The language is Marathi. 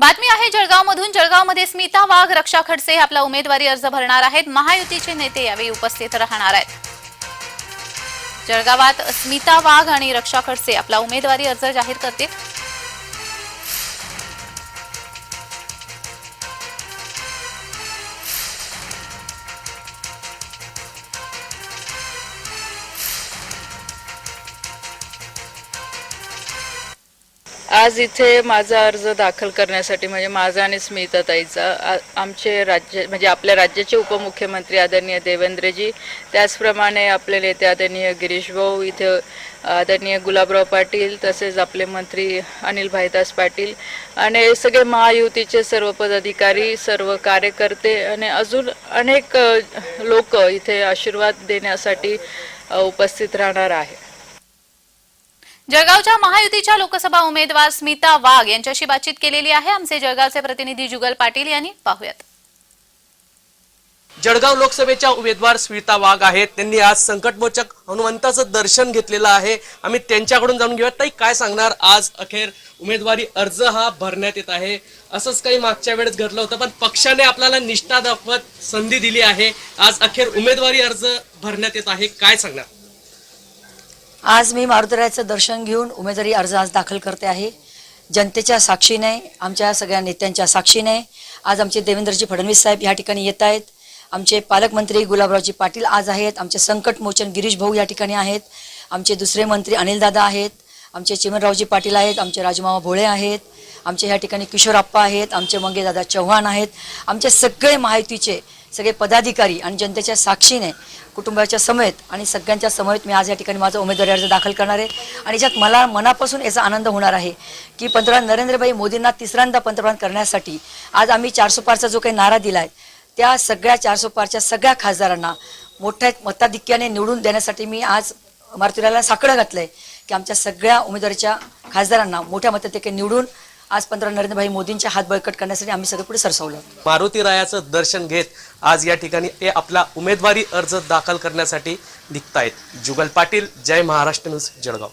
बातमी आहे जळगावमधून. जळगावमध्ये स्मिता वाघ रक्षा खडसे आपला उमेदवारी अर्ज भरणार आहेत. महायुतीचे नेते यावेळी उपस्थित राहणार आहेत. जळगावात स्मिता वाघ आणि रक्षा खडसे आपला उमेदवारी अर्ज जाहीर करतील. आज इथे माझा अर्ज दाखल करण्यासाठी म्हणजे माझा आणि स्मिताताईचा आमचे राज्य म्हणजे आपल्या राज्याचे उपमुख्यमंत्री आदरणीय देवेंद्रजी त्याचप्रमाणे आपले नेते आदरणीय गिरीश भाऊ इथे आदरणीय गुलाबराव पाटील तसेच आपले मंत्री अनिल भाईदास पाटील आणि सगळे महायुतीचे सर्व पदाधिकारी सर्व कार्यकर्ते आणि अजून अनेक लोक इथे आशीर्वाद देण्यासाठी उपस्थित राहणार आहे. जळगावच्या महायुतीच्या लोकसभा उमेदवार स्मिता वाघ यांच्याशी बातचीत केलेली आहे. आमचे जळगावचे प्रतिनिधी जुगल पाटील यांनी पाहूयात. जळगाव लोकसभेच्या उमेदवार स्मिता वाघ आहेत. त्यांनी आज संकटमोचक हनुमंताचं दर्शन घेतलेलं आहे. आम्ही त्यांच्याकडून जाणून घेऊयात. ताई काय सांगणार? आज अखेर उमेदवारी अर्ज हा भरण्यात येत आहे. असंच काही मागच्या वेळेस घडलं होतं पण पक्षाने आपल्याला निष्ठा दाखवत संधी दिली आहे. आज अखेर उमेदवारी अर्ज भरण्यात येत आहे. काय सांगणार? आज मी मारुतीरायाचं दर्शन घेऊन उमेदवारी अर्ज आज दाखल करते आहे. जनतेच्या साक्षीने आमच्या सगळ्या नेत्यांच्या साक्षीने आज आमचे देवेंद्रजी फडणवीस साहेब या ठिकाणी येत आहेत. आमचे पालकमंत्री गुलाबरावजी पाटील आज आहेत. आमचे संकट मोचन गिरीश भाऊ या ठिकाणी आहेत. आमचे दुसरे मंत्री अनिलदादा आहेत. आमचे चिमनरावजी पाटील आहेत. आमचे राजमावा भोळे आहेत. आमचे ह्या ठिकाणी किशोरप्पा आहेत. आमचे मंगेदादा चव्हाण आहेत. आमचे सगळे माहितीचे सगळे पदाधिकारी आणि जनतेच्या साक्षीने कुटुंबाच्या समेत आणि सगळ्यांच्या समेत मी आज या ठिकाणी माझा उमेदवारी अर्ज दाखल करणार आहे. आणि ज्यात मला मनापासून याचा आनंद होणार आहे की पंतप्रधान नरेंद्रभाई मोदींना तिसऱ्यांदा पंतप्रधान करण्यासाठी आज आम्ही चारसो पारचा जो काही नारा दिला आहे त्या सगळ्या चारसो पारच्या सगळ्या खासदारांना मोठ्या मताधिक्याने निवडून देण्यासाठी मी आज मारुतीला साकडं घातलंय की आमच्या सगळ्या उमेदवारीच्या खासदारांना मोठ्या मताधिक्याने निवडून आज पंतप्रधान नरेंद्रभाई मोदींच्या हात बळकट करण्यासाठी आम्ही सगळे पुढे सरसावलो मारुती रायाचं दर्शन घेत आज या ठिकाणी ते आपला उमेदवारी अर्ज दाखल करण्यासाठी निघतायत. जुगल पाटील जय महाराष्ट्र न्यूज जळगाव.